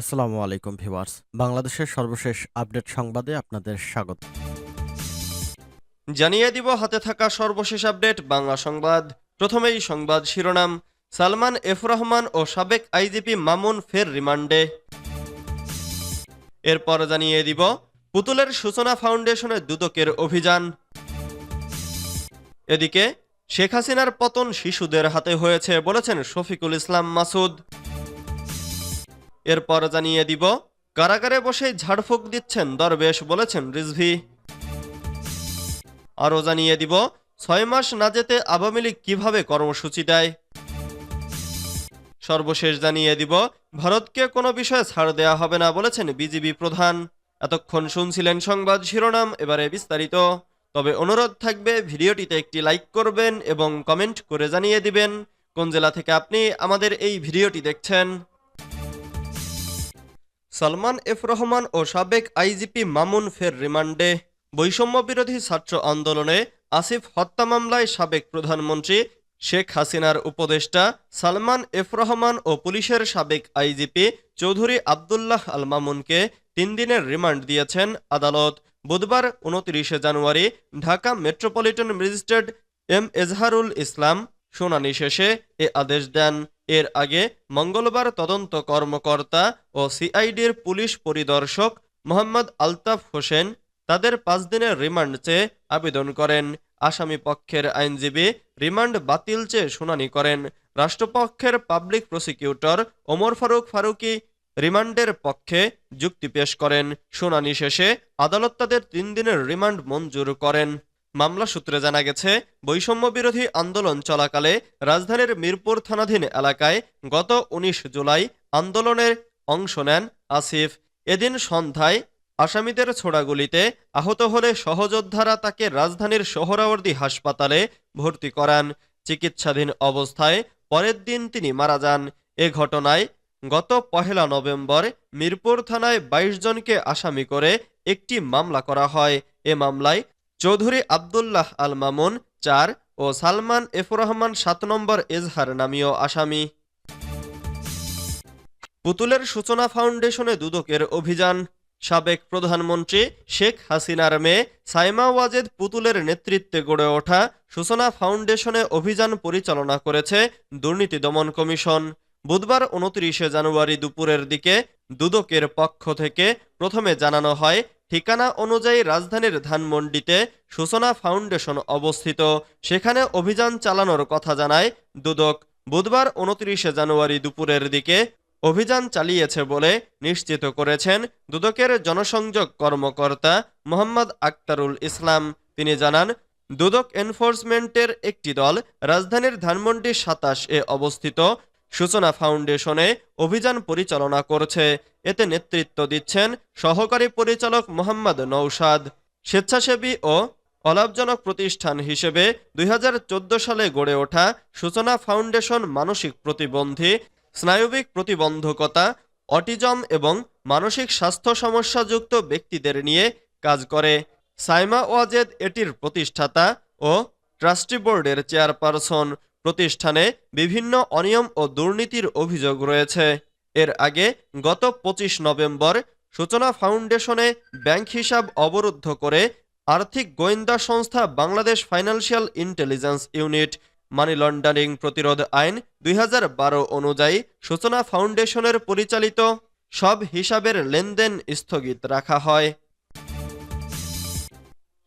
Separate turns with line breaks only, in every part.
আসসালামু আলাইকুম ভিওয়ার্স বাংলাদেশের সর্বশেষ আপডেট সংবাদে আপনাদের স্বাগত
জানিয়ে দিব হাতে থাকা সর্বশেষ আপডেট বাংলা সংবাদ প্রথমেই সংবাদ শিরোনাম সালমান এফ রহমান ও সাবেক আইজিপি মামুন ফের রিমান্ডে এরপর জানিয়ে দিব পুতুলের সূচনা ফাউন্ডেশনের দুদকের অভিযান এদিকে শেখ হাসিনার পতন শিশুদের হাতে হয়েছে বলেছেন শফিকুল ইসলাম মাসুদ এরপর জানিয়ে দিব কারাগারে বসে ঝাড়ফুঁক দিচ্ছেন দরবেশ বলেছেন রিজভি আরও জানিয়ে দিব ছয় মাস না যেতে আওয়ামী লীগ কীভাবে কর্মসূচি দেয় সর্বশেষ জানিয়ে দিব ভারতকে কোনো বিষয়ে ছাড় দেয়া হবে না বলেছেন বিজিবি প্রধান এতক্ষণ শুনছিলেন সংবাদ শিরোনাম এবারে বিস্তারিত তবে অনুরোধ থাকবে ভিডিওটিতে একটি লাইক করবেন এবং কমেন্ট করে জানিয়ে দিবেন কোন জেলা থেকে আপনি আমাদের এই ভিডিওটি দেখছেন
সালমান এফ রহমান ও সাবেক আইজিপি মামুন ফের রিমান্ডে বৈষম্য বিরোধী ছাত্র আন্দোলনে আসিফ হত্যা মামলায় সাবেক প্রধানমন্ত্রী শেখ হাসিনার উপদেষ্টা সালমান এফ রহমান ও পুলিশের সাবেক আইজিপি চৌধুরী আবদুল্লাহ আল মামুনকে তিন দিনের রিমান্ড দিয়েছেন আদালত বুধবার উনত্রিশে January Dhaka metropolitan magistrate M এজহারুল Islam শুনানি শেষে এ আদেশ দেন এর আগে মঙ্গলবার তদন্ত কর্মকর্তা ও সিআইডির পুলিশ পরিদর্শক মোহাম্মদ আলতাফ হোসেন তাদের পাঁচ দিনের রিমান্ড চেয়ে আবেদন করেন আসামি পক্ষের আইনজীবী রিমান্ড বাতিল চেয়ে শুনানি করেন রাষ্ট্রপক্ষের পাবলিক প্রসিকিউটর ওমর ফারুক ফারুকি রিমান্ডের পক্ষে যুক্তি পেশ করেন শুনানি শেষে আদালত তাদের তিন দিনের রিমান্ড মঞ্জুর করেন মামলা সূত্রে জানা গেছে বৈষম্য বিরোধী আন্দোলন চলাকালে রাজধানীর মিরপুর থানাধীন এলাকায় গত ১৯ জুলাই আন্দোলনের অংশ নেন আসিফ এদিন সন্ধ্যায় আসামিদের ছোড়াগুলিতে আহত হলে সহযোদ্ধারা তাকে রাজধানীর সোহরাওয়ার্দী হাসপাতালে ভর্তি করান চিকিৎসাধীন অবস্থায় পরের দিন তিনি মারা যান এ ঘটনায় গত পহেলা নভেম্বর মিরপুর থানায় ২২ জনকে আসামি করে একটি মামলা করা হয় এ মামলায় চৌধুরী আবদুল্লাহ আল মামুন চার ও সালমান এফ রহমান সাত নম্বর এজহার নামীয় আসামি
পুতুলের সূচনা ফাউন্ডেশনে দুদকের অভিযান সাবেক প্রধানমন্ত্রী শেখ হাসিনার মেয়ে সাইমা ওয়াজেদ পুতুলের নেতৃত্বে গড়ে ওঠা সূচনা ফাউন্ডেশনে অভিযান পরিচালনা করেছে দুর্নীতি দমন কমিশন বুধবার উনত্রিশে জানুয়ারি দুপুরের দিকে দুদকের পক্ষ থেকে প্রথমে জানানো হয় ঠিকানা অনুযায়ী রাজধানীর ধানমন্ডিতে সূচনা ফাউন্ডেশন অবস্থিত সেখানে অভিযান চালানোর কথা জানায় দুদক বুধবার উনত্রিশে জানুয়ারি দুপুরের দিকে অভিযান চালিয়েছে বলে নিশ্চিত করেছেন দুদকের জনসংযোগ কর্মকর্তা মোহাম্মদ আক্তারুল ইসলাম তিনি জানান দুদক এনফোর্সমেন্টের একটি দল রাজধানীর ধানমন্ডি সাতাশ এ অবস্থিত সূচনা ফাউন্ডেশনে অভিযান পরিচালনা করছে এতে নেতৃত্ব দিচ্ছেন সহকারী পরিচালক মোহাম্মদ নৌসাদ স্বেচ্ছাসেবী ও অলাভজনক প্রতিষ্ঠান হিসেবে দুই সালে গড়ে ওঠা সূচনা ফাউন্ডেশন মানসিক প্রতিবন্ধী স্নায়বিক প্রতিবন্ধকতা অটিজম এবং মানসিক স্বাস্থ্য সমস্যাযুক্ত ব্যক্তিদের নিয়ে কাজ করে সাইমা ওয়াজেদ এটির প্রতিষ্ঠাতা ও ট্রাস্টি বোর্ডের চেয়ারপারসন প্রতিষ্ঠানে বিভিন্ন অনিয়ম ও দুর্নীতির অভিযোগ রয়েছে এর আগে গত ২৫ নভেম্বর সূচনা ফাউন্ডেশনে ব্যাংক হিসাব অবরুদ্ধ করে আর্থিক গোয়েন্দা সংস্থা Bangladesh financial intelligence unit money laundering প্রতিরোধ আইন দুই অনুযায়ী সূচনা ফাউন্ডেশনের পরিচালিত সব হিসাবের লেনদেন স্থগিত রাখা হয়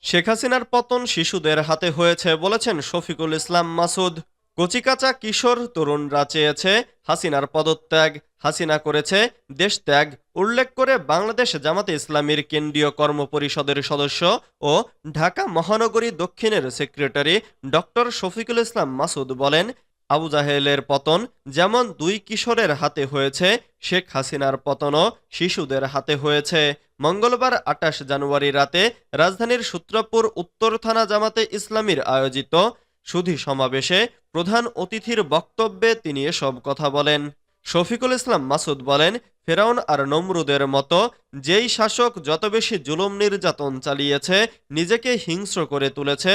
শেখ হাসিনার পতন শিশুদের হাতে হয়েছে বলেছেন শফিকুল ইসলাম মাসুদ কচিকাচা কিশোর তরুণরা চেয়েছে হাসিনার পদত্যাগ হাসিনা করেছে দেশ ত্যাগ উল্লেখ করে বাংলাদেশ জামাতে ইসলামীর কেন্দ্রীয় কর্মপরিষদের সদস্য ও ঢাকা মহানগরী দক্ষিণের সেক্রেটারি ডক্টর শফিকুল ইসলাম মাসুদ বলেন আবু জাহেলের পতন যেমন দুই কিশোরের হাতে হয়েছে শেখ হাসিনার পতনও শিশুদের হাতে হয়েছে মঙ্গলবার আটাশ জানুয়ারি রাতে রাজধানীর সূত্রাপুর উত্তর থানা জামাতে ইসলামীর আয়োজিত সুধি সমাবেশে প্রধান অতিথির বক্তব্যে তিনি এসব কথা বলেন শফিকুল ইসলাম মাসুদ বলেন ফেরাউন আর নমরুদের মতো যেই শাসক যত বেশি জুলুম নির্যাতন চালিয়েছে নিজেকে হিংস্র করে তুলেছে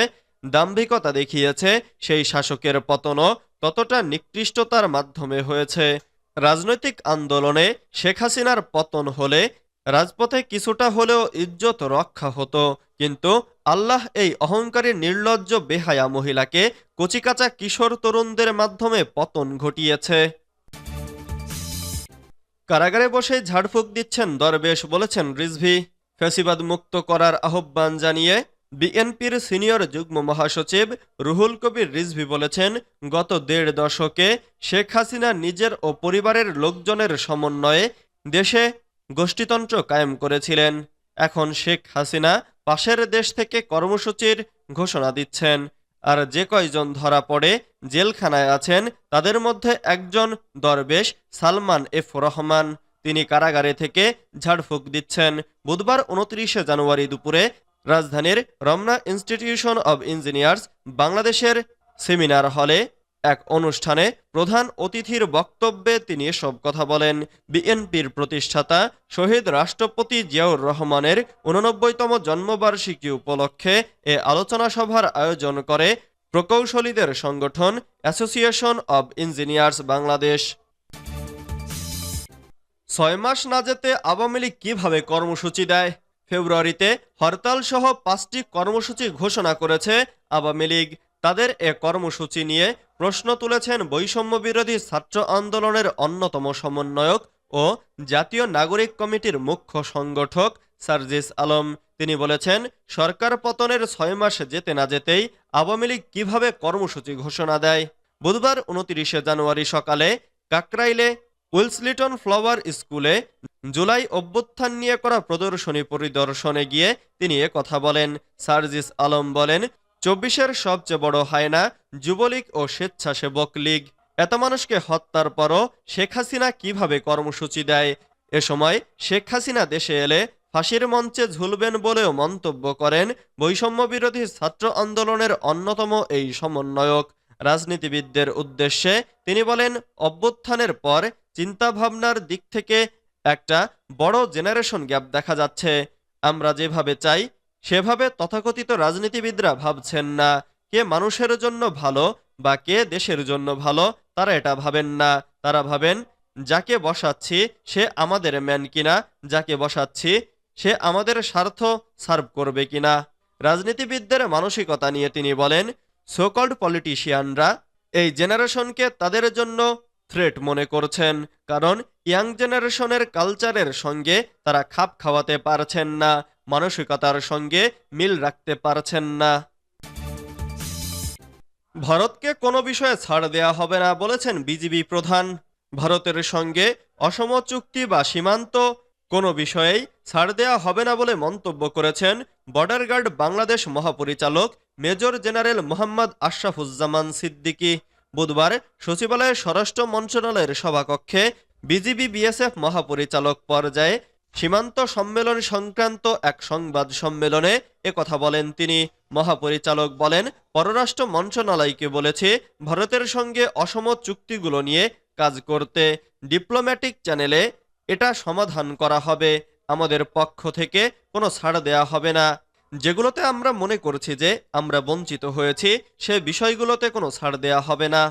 দাম্ভিকতা দেখিয়েছে সেই শাসকের পতনও ততটা নিকৃষ্টতার মাধ্যমে হয়েছে রাজনৈতিক আন্দোলনে শেখ হাসিনার পতন হলে রাজপথে কিছুটা হলেও ইজ্জত রক্ষা হতো কিন্তু আল্লাহ এই অহংকারী নির্লজ্জ বেহায়া মহিলাকে কচিকাচা কিশোর তরুণদের মাধ্যমে পতন ঘটিয়েছে
কারাগারে বসে ঝাড়ফুঁক দিচ্ছেন দরবেশ বলেছেন রিজভি ফেসিবাদ মুক্ত করার আহ্বান জানিয়ে বিএনপির সিনিয়র যুগ্ম মহাসচিব রুহুল কবির রিজভি বলেছেন গত দেড় দশকে শেখ হাসিনা নিজের ও পরিবারের লোকজনের সমন্বয়ে দেশে গোষ্ঠীতন্ত্র কায়েম করেছিলেন এখন শেখ হাসিনা পাশের দেশ থেকে কর্মসূচির ঘোষণা দিচ্ছেন আর যে কয়জন ধরা পড়ে জেলখানায় আছেন তাদের মধ্যে একজন দরবেশ সালমান এফ রহমান তিনি কারাগারে থেকে ঝাড়ফুঁক দিচ্ছেন বুধবার উনত্রিশে জানুয়ারি দুপুরে রাজধানীর রমনা ইনস্টিটিউশন অব ইঞ্জিনিয়ার্স বাংলাদেশের সেমিনার হলে এক অনুষ্ঠানে প্রধান অতিথির বক্তব্যে তিনি সব কথা বলেন বিএনপির প্রতিষ্ঠাতা শহীদ রাষ্ট্রপতি জিয়াউর রহমানের উননব্বইতম জন্মবার্ষিকী উপলক্ষে এ আলোচনা সভার আয়োজন করে প্রকৌশলীদের সংগঠন অ্যাসোসিয়েশন অব ইঞ্জিনিয়ার্স বাংলাদেশ
ছয় মাস না যেতে আওয়ামী লীগ কীভাবে কর্মসূচি দেয় ফেব্রুয়ারিতে হরতাল সহ পাঁচটি কর্মসূচি ঘোষণা করেছে আওয়ামী লীগ তাদের এ কর্মসূচি নিয়ে প্রশ্ন তুলেছেন বৈষম্য বিরোধী ছাত্র আন্দোলনের অন্যতম সমন্বয়ক ও জাতীয় নাগরিক কমিটির মুখ্য সংগঠক সার্জিস আলম তিনি বলেছেন সরকার পতনের ছয় মাস যেতে না যেতেই আওয়ামী লীগ কীভাবে কর্মসূচি ঘোষণা দেয় বুধবার উনতিরিশে জানুয়ারি সকালে কাকরাইলে উইলসলিটন ফ্লাওয়ার স্কুলে জুলাই অভ্যুত্থান নিয়ে করা প্রদর্শনী পরিদর্শনে গিয়ে তিনি কথা বলেন সার্জিস আলম বলেন চব্বিশের সবচেয়ে বড় হায়না যুবলীগ ও স্বেচ্ছাসেবক লীগ এত মানুষকে হত্যার পরও শেখ হাসিনা কিভাবে কর্মসূচি দেয় এ সময় শেখ হাসিনা দেশে এলে ফাঁসির মঞ্চে ঝুলবেন বলেও মন্তব্য করেন বৈষম্য বিরোধী ছাত্র আন্দোলনের অন্যতম এই সমন্বয়ক রাজনীতিবিদদের উদ্দেশ্যে তিনি বলেন অভ্যুত্থানের পর চিন্তাভাবনার দিক থেকে একটা বড় জেনারেশন গ্যাপ দেখা যাচ্ছে আমরা যেভাবে চাই সেভাবে তথাকথিত রাজনীতিবিদরা ভাবছেন না কে মানুষের জন্য ভালো বা কে দেশের জন্য ভালো তারা এটা ভাবেন না তারা ভাবেন যাকে বসাচ্ছি সে আমাদের ম্যান কিনা যাকে বসাচ্ছি সে আমাদের স্বার্থ সার্ভ করবে কিনা রাজনীতিবিদদের মানসিকতা নিয়ে তিনি বলেন সোকল্ড পলিটিশিয়ানরা এই জেনারেশনকে তাদের জন্য থ্রেট মনে করছেন কারণ ইয়াং জেনারেশনের কালচারের সঙ্গে তারা খাপ খাওয়াতে পারছেন না মানসিকতার সঙ্গে মিল রাখতে পারছেন না
ভারতকে কোনো বিষয়ে ছাড় দেয়া হবে না বলেছেন বিজিবি প্রধান ভারতের সঙ্গে অসম চুক্তি বা সীমান্ত কোনো বিষয়েই ছাড় দেয়া হবে না বলে মন্তব্য করেছেন বর্ডার গার্ড বাংলাদেশ মহাপরিচালক মেজর জেনারেল মোহাম্মদ আশরাফুজ্জামান সিদ্দিকি বুধবার সচিবালয়ের স্বরাষ্ট্র মন্ত্রণালয়ের সভাকক্ষে বিজিবি বিএসএফ মহাপরিচালক পর্যায়ে সীমান্ত সম্মেলন সংক্রান্ত এক সংবাদ সম্মেলনে কথা বলেন তিনি মহাপরিচালক বলেন পররাষ্ট্র মন্ত্রণালয়কে বলেছে ভারতের সঙ্গে অসম চুক্তিগুলো নিয়ে কাজ করতে ডিপ্লোম্যাটিক চ্যানেলে এটা সমাধান করা হবে আমাদের পক্ষ থেকে কোনো ছাড় দেয়া হবে না যেগুলোতে আমরা মনে করছি যে আমরা বঞ্চিত হয়েছি সে বিষয়গুলোতে কোনো ছাড় দেয়া হবে না